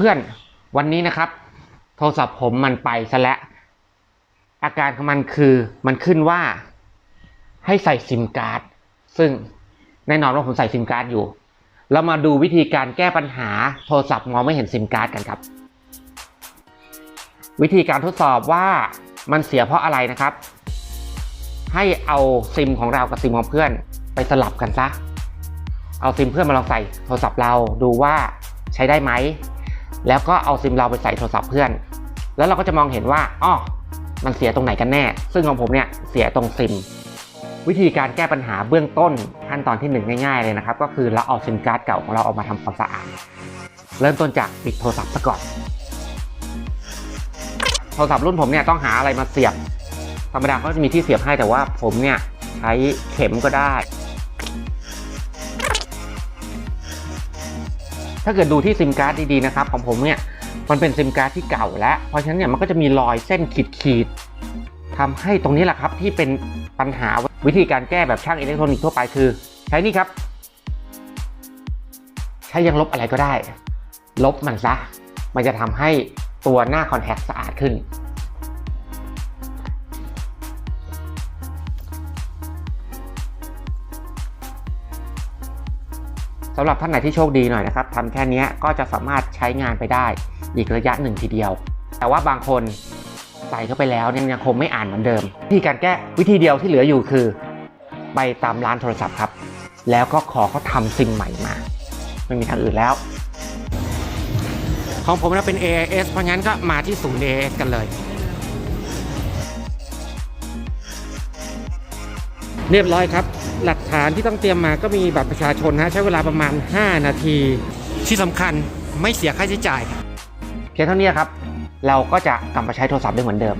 เพื่อนๆ วันนี้นะครับ โทรศัพท์ผมมันไปซะแล้ว อาการของมันคือมันขึ้นว่าให้ใส่ซิมการ์ด ซึ่งแน่นอนว่าผมใส่ซิมการ์ดอยู่ เรามาดูวิธีการแก้ปัญหาโทรศัพท์มองไม่เห็นซิมการ์ดกันครับ วิธีการทดสอบว่ามันเสียเพราะอะไรนะครับ ให้เอาซิมของเรากับซิมของเพื่อนไปสลับกันซะ เอาซิมเพื่อนมาลองใส่โทรศัพท์เราดูว่าใช้ได้ไหม แล้วก็เอาซิมเราไปใส่โทรศัพท์เพื่อน แล้วเราก็จะมองเห็นว่าอ๋อมันเสียตรงไหนกันแน่ ซึ่งของผมเนี่ยเสียตรงซิม วิธีการแก้ปัญหาเบื้องต้นขั้นตอนที่หนึ่งง่ายๆเลยนะครับ ก็คือเราเอาซิมการ์ดเก่าของเราออกมาทำความสะอาด เริ่มต้นจากปิดโทรศัพท์ซะก่อน โทรศัพท์รุ่นผมเนี่ยต้องหาอะไรมาเสียบ ธรรมดาเขาจะมีที่เสียบให้แต่ว่าผมเนี่ยใช้เข็มก็ได้ ถ้าเกิดดูที่ซิมการ์ดดีๆนะครับของผมเนี่ยมันเป็นซิมการ์ดที่เก่าแล้ว เพราะฉะนั้นเนี่ยมันก็จะมีรอยเส้นขีดๆทำให้ตรงนี้แหละครับที่เป็นปัญหาวิธีการแก้แบบช่างอิเล็กทรอนิกส์ทั่วไปคือ ใช้นี่ครับ ใช้ยังลบอะไรก็ได้ ลบมันซะ มันจะทำให้ตัวหน้าคอนแทคสะอาดขึ้น สำหรับท่านไหนที่โชคดีหน่อยนะครับทำแค่นี้ก็จะสามารถใช้งานไปได้อีกระยะหนึ่งทีเดียว แต่ว่าบางคนใส่เข้าไปแล้วเนี่ยยังคงไม่อ่านเหมือนเดิมวิธีการแก้วิธีเดียวที่เหลืออยู่คือ ไปตามร้านโทรศัพท์ครับ แล้วก็ขอเขาทำซิมใหม่มา ไม่มีทางอื่นแล้ว ของผมนะเป็น AIS เพราะงั้นก็มาที่ศูนย์ AIS กันเลย เรียบร้อยครับ หลักฐานที่ต้องเตรียมมาก็มีบัตรประชาชนนะใช้เวลาประมาณ 5 นาที ที่สำคัญไม่เสียค่าใช้จ่าย เพียงเท่านี้ครับ เราก็จะกลับมาใช้โทรศัพท์ได้เหมือนเดิม